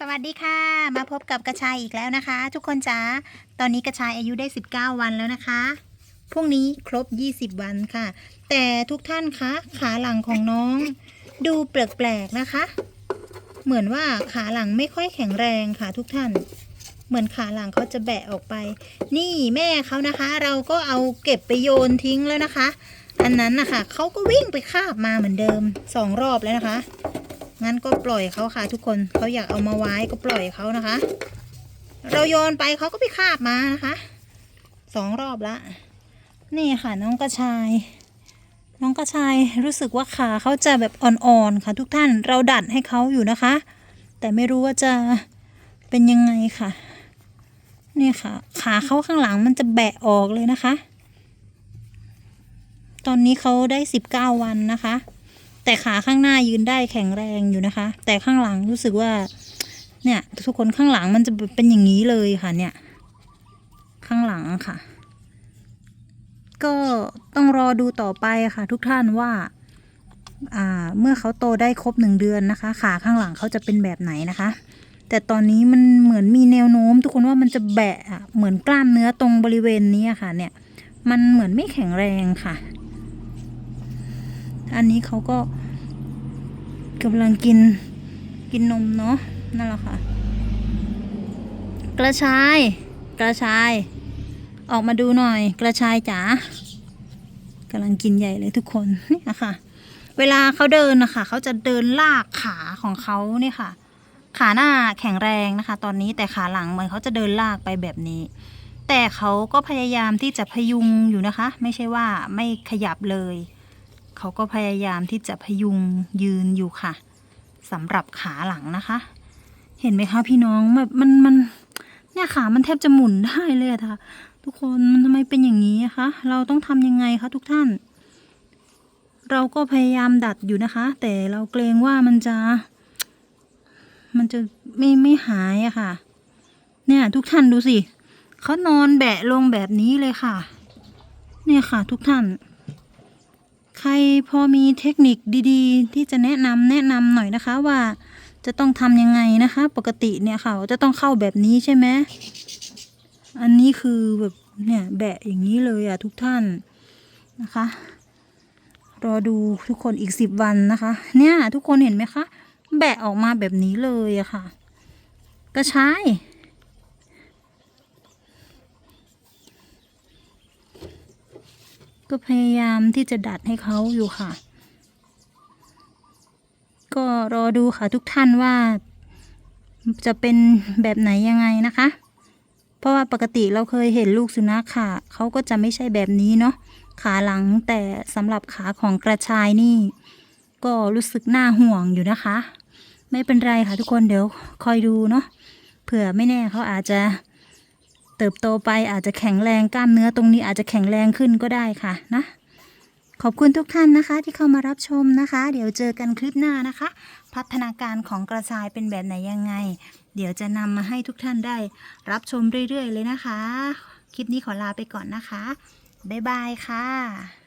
สวัสดีค่ะ มาพบกับกระชายอีกแล้วนะคะ ทุกคนจ๋าตอนนี้กระชายอายุได้ 19 วันแล้วนะคะพรุ่งนี้ครบ 20 วันค่ะ แต่ทุกท่านคะขาหลังของน้อง ดูแปลกๆนะคะ เหมือนว่าขาหลังไม่ค่อยแข็งแรงค่ะ ทุกท่าน เหมือนขาหลังเขาจะแบะออกไป นี่แม่เขานะคะ เราก็เอาเก็บไปโยนทิ้งแล้วนะคะ อันนั้นนะคะเขาก็วิ่งไปคาบมาเหมือนเดิมสองรอบแล้วนะคะ งั้นก็ปล่อยเขาค่ะ ทุกคนเขาอยากเอามาไว้ก็ปล่อยเขานะคะ เราโยนไปเขาก็ไปคาบมานะคะสองรอบละ นี่ค่ะน้องกระชาย น้องกระชายรู้สึกว่าขาเขาจะแบบอ่อนๆค่ะ ทุกท่านเราดัดให้เขาอยู่นะคะ แต่ไม่รู้ว่าจะเป็นยังไงค่ะนี่ค่ะ ขาเขาข้างหลังมันจะแบะออกเลยนะคะ ตอนนี้เขาได้สิบเก้าวันนะคะ แต่ขาข้างหน้ายืนได้แข็งแรงอยู่นะคะ แต่ข้างหลังรู้สึกว่า เนี่ย ทุกคนข้างหลังมันจะเป็นอย่างนี้เลยค่ะ เนี่ย ข้างหลังค่ะ ก็ต้องรอดูต่อไปค่ะ ทุกท่านว่าอ่าเมื่อเขาโตได้ครบหนึ่งเดือนนะคะ ขาข้างหลังเขาจะเป็นแบบไหนนะคะ แต่ตอนนี้มันเหมือนมีแนวโน้ม ทุกคนว่ามันจะแบะเหมือนกล้ามเนื้อตรงบริเวณนี้ค่ะ เนี่ย มันเหมือนไม่แข็งแรงค่ะ อันนี้เขาก็กำลังกินกินนมเนาะนั่นแหละค่ะ กระชาย กระชาย ออกมาดูหน่อย กระชายจ๋ากำลังกินใหญ่เลยทุกคนนี่ค่ะ เวลาเขาเดินนะคะเขาจะเดินลากขาของเขาเนี่ยค่ะ ขาหน้าแข็งแรงนะคะ ตอนนี้แต่ขาหลังเหมือนเขาจะเดินลากไปแบบนี้แต่เขาก็พยายามที่จะพยุงอยู่นะคะ ไม่ใช่ว่าไม่ขยับเลย เขาก็พยายามที่จะพยุงยืนอยู่ค่ะสำหรับขาหลังนะคะ เห็นไหมคะพี่น้องแบบมันมันเนี่ยขามันแทบจะหมุนได้เลยค่ะ ทุกคนมันทำไมเป็นอย่างนี้คะเราต้องทำยังไงคะทุกท่าน เราก็พยายามดัดอยู่นะคะ แต่เราเกรงว่ามันจะ มันจะไม่ไม่หายอะค่ะ เนี่ย ทุกท่านดูสิเขานอนแบะลงแบบนี้เลยค่ะ เนี่ยค่ะ ทุกท่าน ใครพอมีเทคนิคดีๆ ที่จะแนะนำแนะนำหน่อยนะคะว่าจะต้องทำยังไงนะคะ ปกติเนี่ยค่ะจะต้องเข้าแบบนี้ใช่ไหมอันนี้คือแบบเนี่ยแบะอย่างนี้เลยอะทุกท่านนะคะ รอดูทุกคนอีกสิบวันนะคะ เนี่ยทุกคนเห็นไหมคะ แบะออกมาแบบนี้เลยอะค่ะ กระชาย ก็พยายามที่จะดัดให้เขาอยู่ค่ะ ก็รอดูค่ะทุกท่านว่า จะเป็นแบบไหนยังไงนะคะ เพราะว่าปกติเราเคยเห็นลูกสุนัขค่ะ เขาก็จะไม่ใช่แบบนี้เนาะ ขาหลังแต่สำหรับขาของกระชายนี่ ก็รู้สึกน่าห่วงอยู่นะคะ ไม่เป็นไรค่ะทุกคนเดี๋ยวคอยดูเนาะ เผื่อไม่แน่เขาอาจจะ เติบโตไปอาจจะแข็งแรงกล้ามเนื้อตรงนี้อาจจะแข็งแรงขึ้นก็ได้ค่ะนะ ขอบคุณทุกท่านนะคะที่เข้ามารับชมนะคะ เดี๋ยวเจอกันคลิปหน้านะคะ พัฒนาการของกระชายเป็นแบบไหนยังไง เดี๋ยวจะนำมาให้ทุกท่านได้ รับชมเรื่อยๆ เลยนะคะ คลิปนี้ขอลาไปก่อนนะคะบ๊ายบายค่ะ